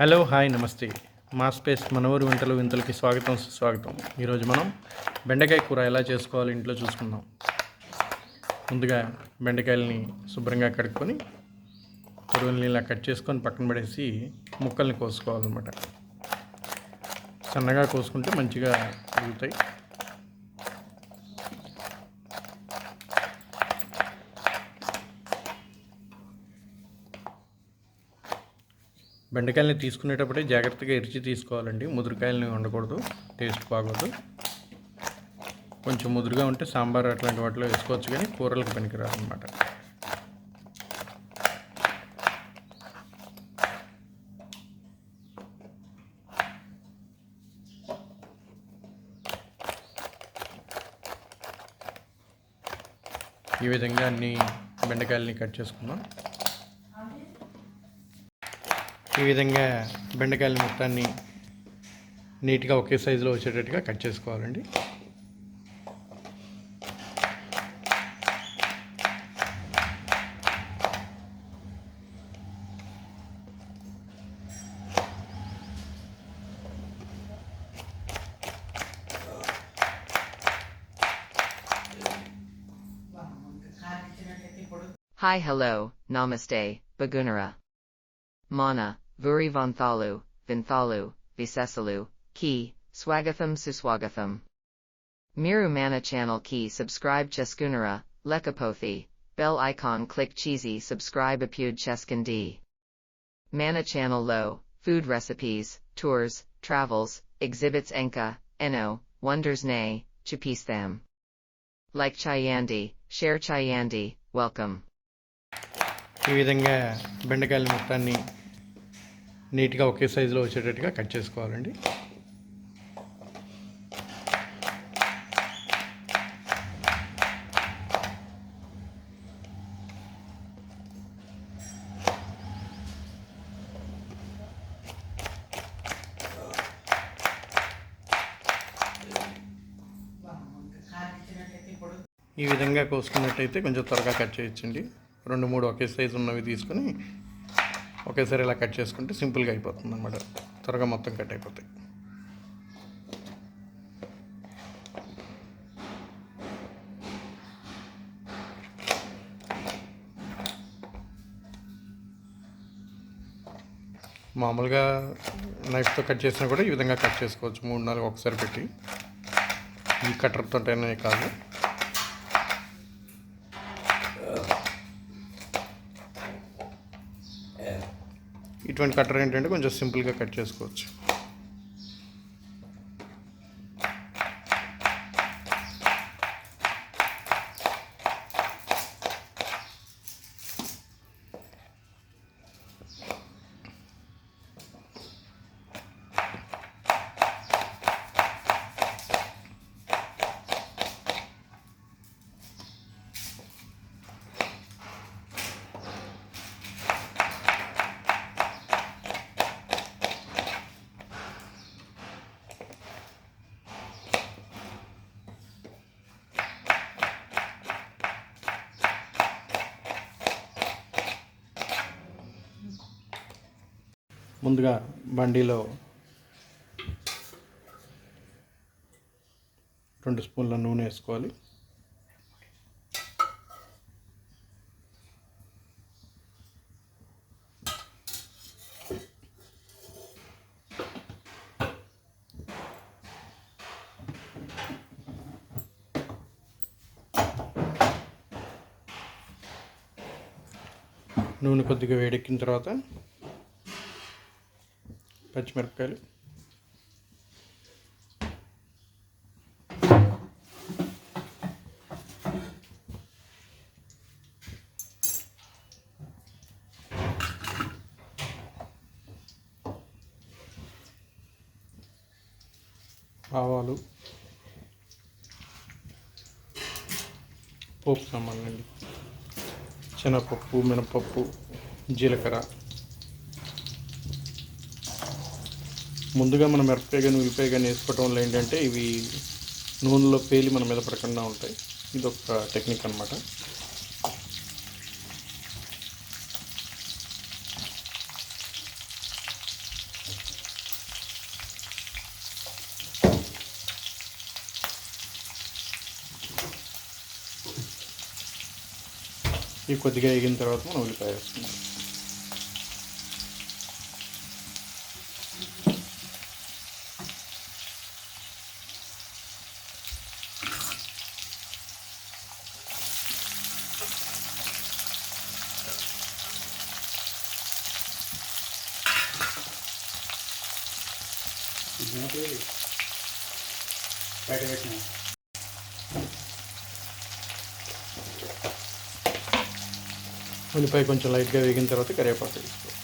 Hello hi నమస్తే. మా space మన ఊరి వంటలు వింతలకి స్వాగతం సుస్వాగతం. ఈరోజు మనం బెండకాయ కూర ఎలా చేసుకోవాలి ఇంట్లో చూసుకుందాం. ముందుగా బెండకాయలని శుభ్రంగా కడుక్కొని పురుగుల్ని ఇలా కట్ చేసుకొని పక్కన పడేసి ముక్కల్ని కోసుకోవాలన్నమాట. సన్నగా కోసుకుంటే మంచిగా ఉడుగుతాయి బెండకాయలని తీసుకునేటప్పుడే జాగ్రత్తగా ఇరిచి తీసుకోవాలండి. ముదురుకాయలని వండకూడదు టేస్ట్ బాగోదు. కొంచెం ముదురుగా ఉంటే సాంబార్ అట్లాంటి వాటిలో వేసుకోవచ్చు కానీ కూరలకు పనికిరాదు అనమాట ఈ విధంగా అన్ని బెండకాయలని కట్ చేసుకుందాం. ఈ విధంగా బెండకాయల మొత్తాన్ని నీట్గా ఒకే సైజులో వచ్చేటట్టుగా కట్ చేసుకోవాలండి. Hi hello, namaste, Bagunara. Mana, Vuri Vanthalu, Vinthalu, Visesalu, Ki, Swagatham Suswagatham. Miru Mana channel key subscribe Cheskunara, Lekapothi, bell icon click cheesy subscribe apud Cheskandi. Mana channel low, food recipes, tours, travels, exhibits enka, eno, wonders nay, chupistham. Like Chayandi, share Chayandi, welcome. ఈ విధంగా బెండకాయల మొత్తాన్ని నీట్గా ఒకే సైజులో వచ్చేటట్టుగా cut చేసుకోవాలండి. ఈ విధంగా కోసుకున్నట్టయితే కొంచెం త్వరగా కట్ చేయొచ్చండి రెండు మూడు ఒకే సైజు ఉన్నవి తీసుకొని ఒకేసారి ఇలా కట్ చేసుకుంటే సింపుల్గా అయిపోతుంది అనమాట త్వరగా మొత్తం కట్ అయిపోతాయి. మామూలుగా నైఫ్తో కట్ చేసినా కూడా ఈ విధంగా కట్ చేసుకోవచ్చు. మూడు నాలుగు ఒకసారి పెట్టి. ఈ కట్టర్తో కాదు. ఇటువంటి కట్టర్ ఏంటంటే కొంచెం సింపుల్గా కట్ చేసుకోవచ్చు. ముందుగా బండిలో రెండు స్పూన్ల నూనె వేసుకోవాలి. నూనె కొద్దిగా వేడెక్కిన తర్వాత పచ్చిమిరపకాయలు. ఆవాలు. పోపు సామాన్లండి శనగపప్పు మినపప్పు జీలకర్ర. ముందుగా మనం మిరపకాయ కానీ ఉల్లిపాయ కానీ వేసుకోవటం వల్ల ఏంటంటే ఇవి నూనెలో పేలి మన మీద పడకుండా ఉంటాయి. ఇది ఒక టెక్నిక్ అనమాట ఇవి కొద్దిగా ఎగిన తర్వాత మనం ఉల్లిపాయ వేసుకున్నాం బయట ఉల్లిపాయ కొంచెం లైట్గా వేగిన తర్వాత కరివేపాకు వేసుకోవాలి.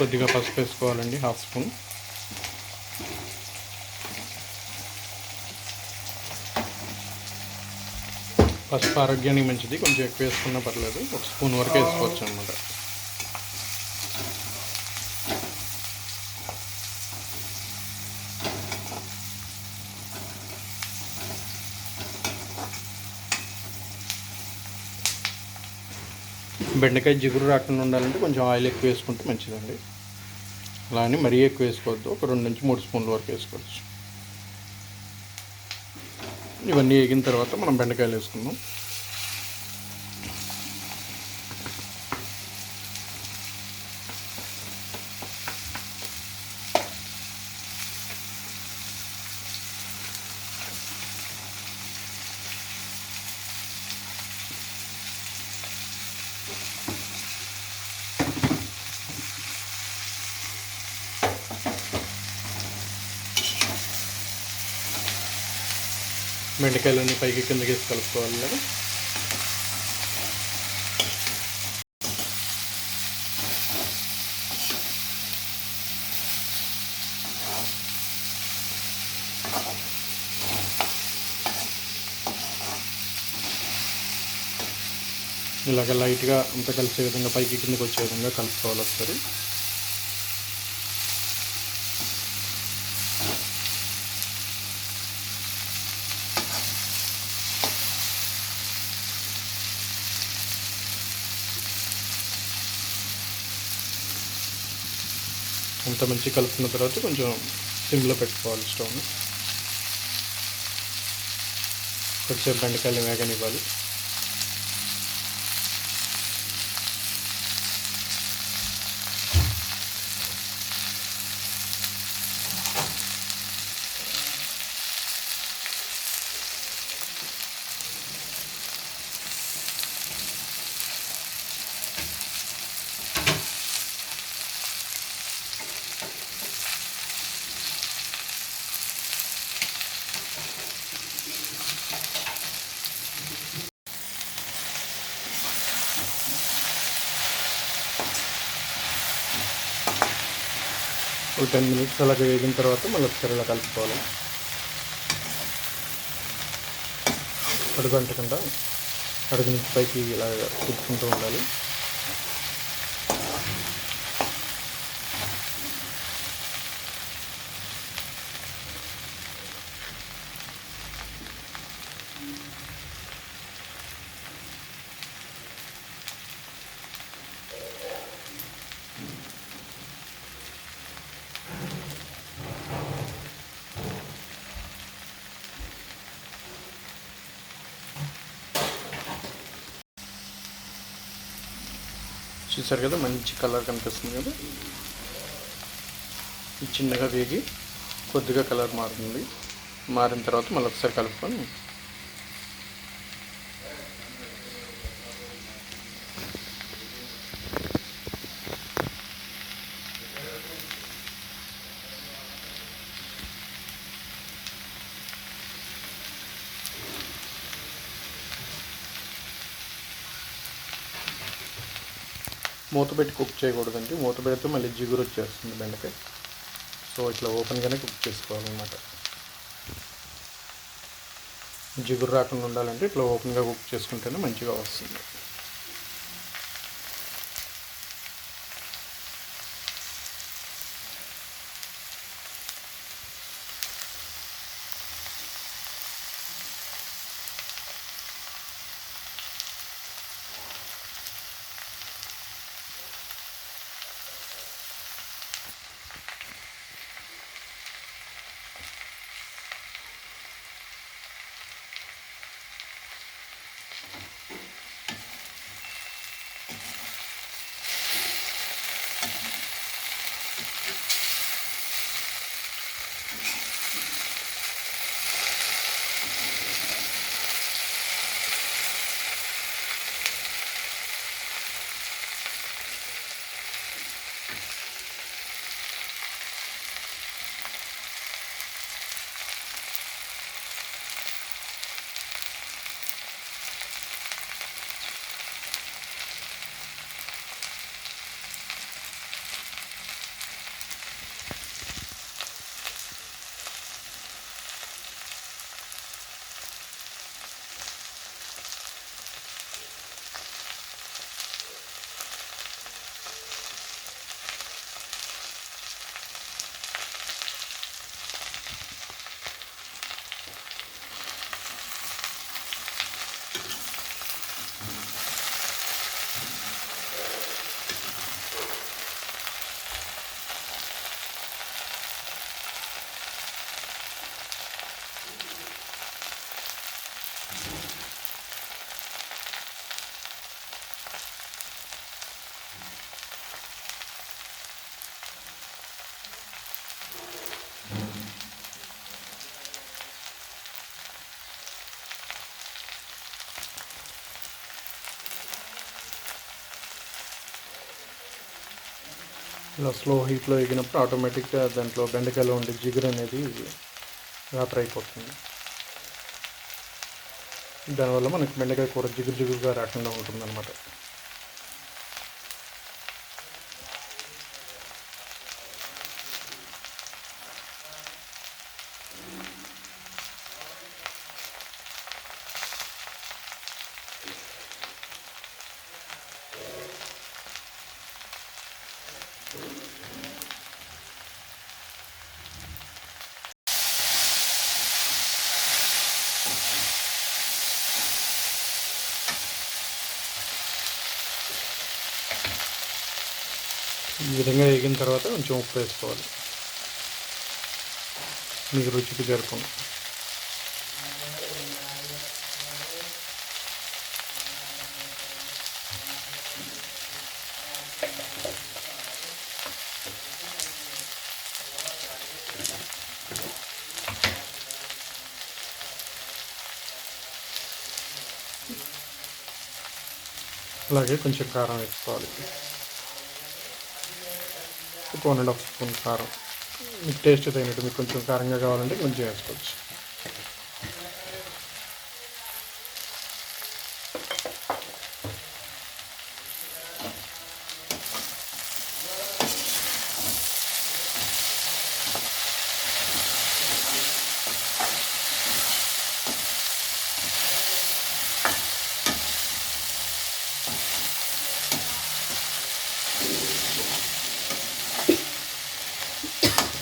కొద్దిగా పసుపు వేసుకోవాలండి హాఫ్ స్పూన్. పసుపు ఆరోగ్యానికి మంచిది కొంచెం ఎక్కువ వేసుకున్నా పర్లేదు ఒక స్పూన్ వరకు వేసుకోవచ్చు అనమాట బెండకాయ జిగురు రాకుండా ఉండాలంటే కొంచెం ఆయిల్ ఎక్కువ వేసుకుంటే మంచిదండి. అలా అని మరీ ఎక్కువ వేసుకోవద్దు. ఒక రెండు నుంచి మూడు స్పూన్ల వరకు వేసుకోవచ్చు. ఇవన్నీ వేగిన తర్వాత మనం బెండకాయలు వేసుకుందాం. బెండకాయలన్నీ పైకి కిందకి వేసి కలుపుకోవాలి ఇలాగ లైట్గా అంత కలిసే విధంగా పైకి కిందకి వచ్చే విధంగా కలుపుకోవాలి ఒకసారి. అంత మంచి కలుపుకున్న తర్వాత కొంచెం సిమ్లో పెట్టుకోవాలి స్టవ్ను. కొంచెం బెండకాయలు వేగనివ్వాలి. ఒక టెన్ మినిట్స్ అలాగ వేగిన తర్వాత మళ్ళీ ఒకసారి ఇలా కలుపుకోవాలి. అడుగు అంటకుండా అడుగు నుంచి పైకి ఇలా కుట్టుకుంటూ ఉండాలి. చూసారు కదా మంచి కలర్ కనిపిస్తుంది కదా. చిన్నగా వేగి కొద్దిగా కలర్ మారుతుంది. మారిన తర్వాత మళ్ళీ ఒకసారి కలుపుకొని మూత పెట్టి కుక్ చేయకూడదండి. మూత పెడితే మళ్ళీ జిగురు వచ్చేస్తుంది బెండకాయ. సో ఇట్లా ఓపెన్గానే కుక్ చేసుకోవాలన్నమాట. జిగురు రాకుండా ఉండాలంటే ఇట్లా ఓపెన్గా కుక్ చేసుకుంటేనే మంచిగా వస్తుంది. ఇలా స్లో హీట్లో ఎగినప్పుడు ఆటోమేటిక్గా దాంట్లో బెండకాయలో ఉండే జిగురు అనేది వేపర్ అయిపోతుంది దానివల్ల మనకి బెండకాయ కూర జిగురు జిగురుగా రాకుండా ఉంటుందన్నమాట. విధంగా వేగిన తర్వాత కొంచెం ఉప్పు వేసుకోవాలి. మీకు రుచికి చేరుకోండి అలాగే కొంచెం కారం వేసుకోవాలి. ఒక వన్ అండ్ హాఫ్ స్పూన్ కారం. మీకు టేస్ట్ తగినట్టు మీకు కొంచెం కారంగా కావాలంటే కొంచెం వేసుకోవచ్చు.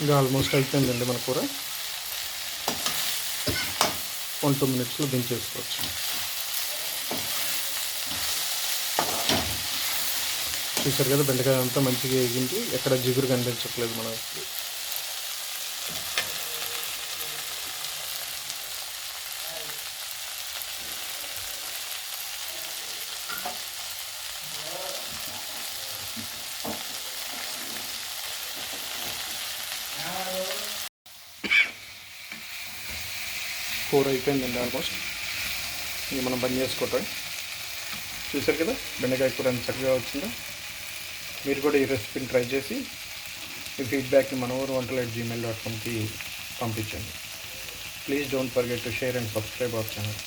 ఇంకా ఆల్మోస్ట్ అయిపోయిందండి మన కూర. వన్ టూ మినిట్స్లో దించేసుకోవచ్చు. చూసారు కదా బెండకాయ అంతా మంచిగా ఎగింది ఎక్కడ జిగురు కనిపించట్లేదు మనకి. కూర అయిపోయిందండి ఆల్మోస్ట్ ఇది మనం బంద్ చేసుకోవటం చూసారు కదా? బెండకాయ కూర ఎంత చక్కగా వచ్చిందో. మీరు కూడా ఈ రెసిపీని ట్రై చేసి మీ ఫీడ్బ్యాక్ని మన ఊరు వంటలు అట్ జీమెయిల్ డాట్ కామ్కి పంపించండి. Please don't forget to share and subscribe our channel